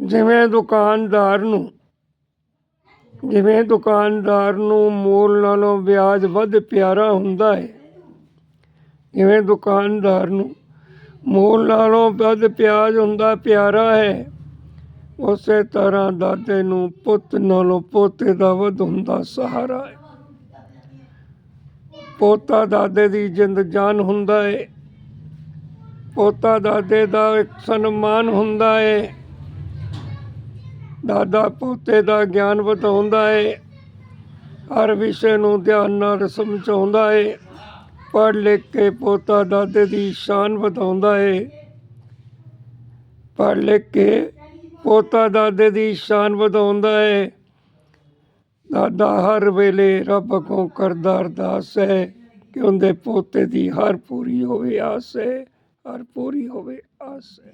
ਜਿਵੇਂ ਦੁਕਾਨਦਾਰ ਨੂੰ, ਜਿਵੇਂ ਦੁਕਾਨਦਾਰ ਨੂੰ ਮੂਲ ਨਾਲੋਂ ਵਿਆਜ ਵੱਧ ਪਿਆਰਾ ਹੁੰਦਾ ਹੈ, ਜਿਵੇਂ ਦੁਕਾਨਦਾਰ ਨੂੰ ਮੂਲ ਨਾਲੋਂ ਵੱਧ ਪਿਆਜ ਹੁੰਦਾ ਪਿਆਰਾ ਹੈ, ਉਸੇ ਤਰ੍ਹਾਂ ਦਾਦੇ ਨੂੰ ਪੁੱਤ ਨਾਲੋਂ ਪੋਤੇ ਦਾ ਵੱਧ ਹੁੰਦਾ ਸਹਾਰਾ ਹੈ। ਪੋਤਾ ਦਾਦੇ ਦੀ ਜਿੰਦ ਜਾਨ ਹੁੰਦਾ ਹੈ, ਪੋਤਾ ਦਾਦੇ ਦਾ ਇੱਕ ਸਨਮਾਨ ਹੁੰਦਾ ਹੈ। ਦਾਦਾ ਪੋਤੇ ਦਾ ਗਿਆਨ ਵਧਾਉਂਦਾ ਏ। ਹਰ ਵਿਸ਼ੇ ਨੂੰ ਧਿਆਨ ਨਾਲ ਸਮਝਾਉਂਦਾ ਏ। ਪੜ੍ਹ ਲਿਖ ਕੇ ਪੋਤਾ ਦਾਦੇ ਦੀ ਸ਼ਾਨ ਵਧਾਉਂਦਾ ਏ। ਪੜ੍ਹ ਲਿਖ ਕੇ ਪੋਤਾ ਦਾਦੇ ਦੀ ਸ਼ਾਨ ਵਧਾਉਂਦਾ ਹੈ ਦਾਦਾ ਹਰ ਵੇਲੇ ਰੱਬ ਕੋ ਕਰਦਾ ਅਰਦਾਸ ਹੈ ਕਿ ਉਹਦੇ ਪੋਤੇ ਦੀ ਹਰ ਪੂਰੀ ਹੋਵੇ ਆਸ ਹੈ ਹਰ ਪੂਰੀ ਹੋਵੇ ਆਸ ਹੈ